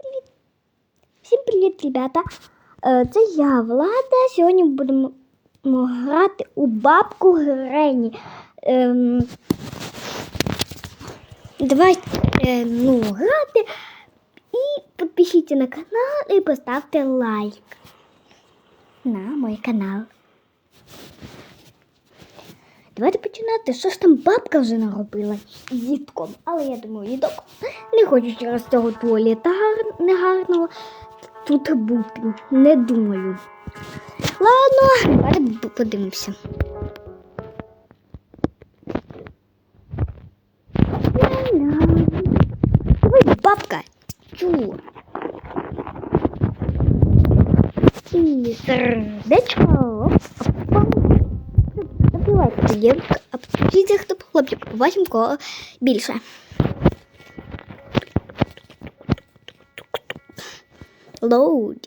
Привіт! Всім привіт, ребята! Е, Це я, Влада. Сьогодні будемо грати у бабку Грені. Ем, Давайте е, ну, грати. І підпишіться на канал і поставте лайк на мій канал. Давайте починати. Що ж там бабка вже наробила з дітком. Але я думаю, дідок не хочу через цього туалета гар... негарного тут бути. Не думаю. Ладно, давайте подивимося. Ой, бабка. Чу. І сердечко. Опа. Давайте, дівка, а підійде хто хлопчик, побачимо кого більше. Лоудінг.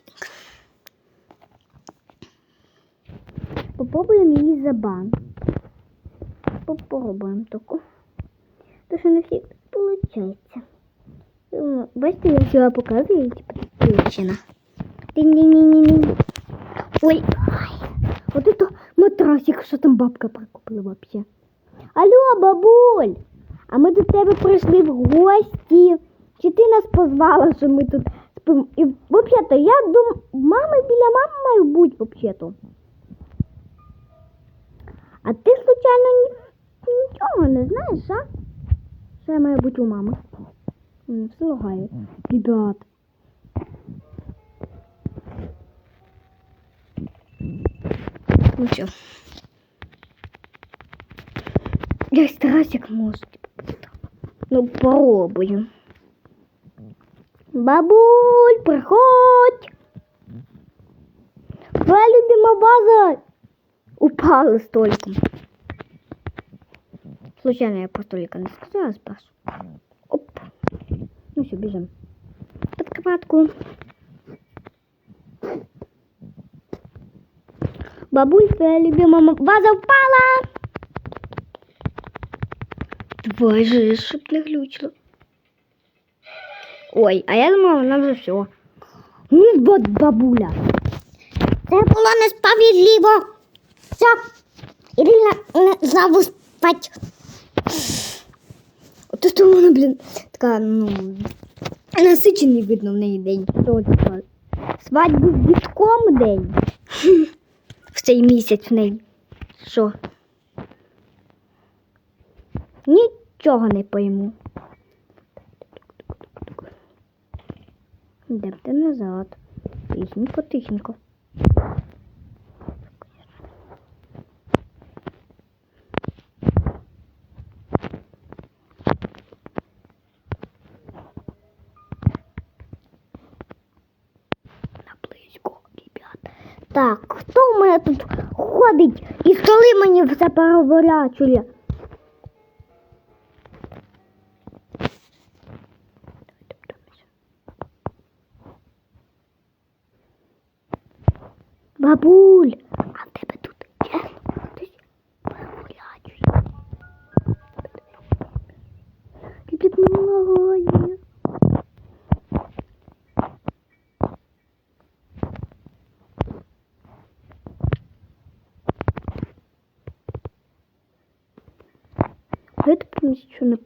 Попробуємо її за бан. Попробуємо таку. То що не всіх виходить. Бачите, я сюди показую, типу. Динь-динь-динь-динь. Ой, ай. Вот это матрасик, що там бабка прикупила вообще. Алло, бабуль, а ми до тебе прийшли в гості. Чи ти нас позвала, що ми тут спимо? І взагалі-то я дум... мами біля мами маю бути вообще-то. А ти случайно ні... нічого не знаєш, а? Що я маю бути у мами? Все лагає. Ребят. Все. Я Тарасик может. Ну, попробуем. Бабуль, приходь. Твоя любимая база упала столиком. Случайно я про столика не сказала, спас. Оп. Ну все, бежим. Под кроватку. Бабуль, твоя любимая ваза упала. Давай же, чтоб не глючило. Ой, а я думала, вона вже все. Ну, вот бабуля. Це було несправедливо. Все, іди на, на знову спать. Ото що вона, блін, така, ну, насичений видно в неї день. Свадьбу з дітком день. В цей місяць в неї. Що? Нічого не пойму. Йдемте назад. Тихенько, тихенько. Наблизько, ребят. Так, хто у мене тут ходить і столи мені все переворачує? Бабуль, нічого не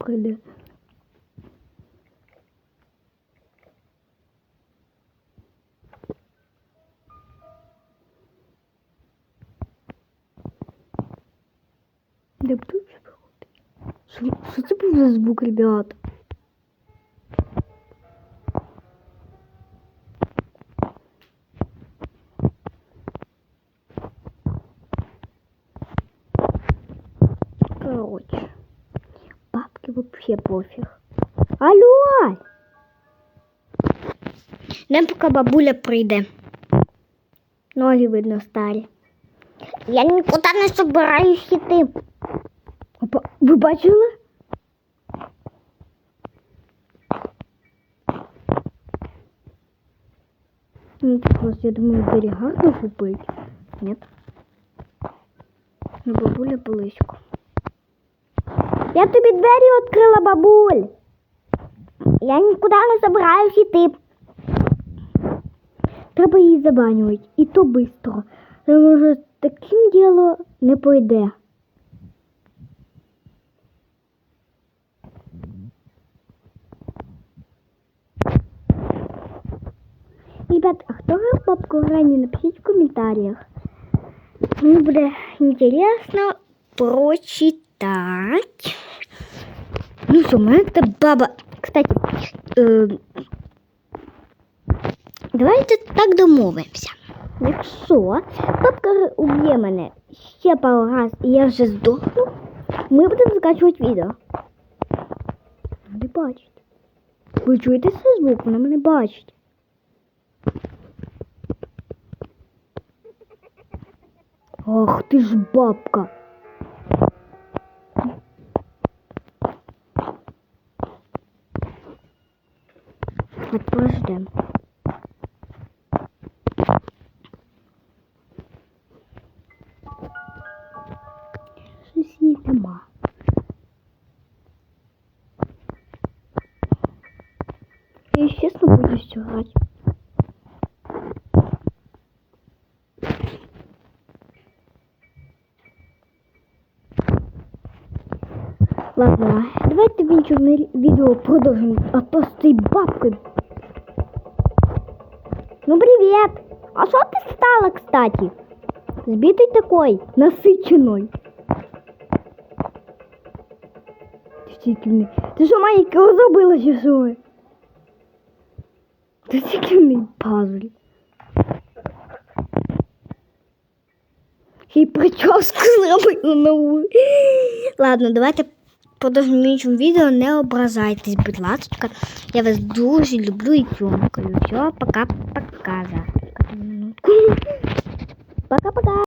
Да Де будуть? Що це був за звук, ребята? Вообще пофиг. Алло! Нам поки бабуля прийде. Ноги видно старі. Я нікуди не собираюсь йти. Опа, ви бачили? Ну, тут просто, я думаю, гарно купить. Нет. Ну, бабуля близько. Я тобі двері відкрила, бабуль. Я нікуди не собираюсь йти. треба її забанювати. І то швидко. Тому що таким діло не пойде. Ребят, а кто грав бабку Гренни, напишите в комментариях. Мне будет интересно Прочитать. Ну що, мене та баба. Кстати, е, давайте так домовимося. Якщо бабка уб'є мене ще пару раз і я вже здохну, ми будемо закачувати відео. Не бачить. Ви чуєте цей звук? Вона мене бачить. Ах ти ж бабка. Так, подождем. Щось її нема. Я чесно буду. Ладно, давайте в іншому ві- відео продовжимо, а то з цією бабкою. Ну, привет! А что ты стала, кстати? Сбитый такой, насыщенный. Ти тільки не... Ти що маленького забила, чи що? Ти тільки не пазль. Ще й прическу зробила нову. Ладно, давайте по догмічому відео не ображайтесь, будь ласка. Я вас дуже люблю і тьомкаю. Все, пока-пока. Пока-пока.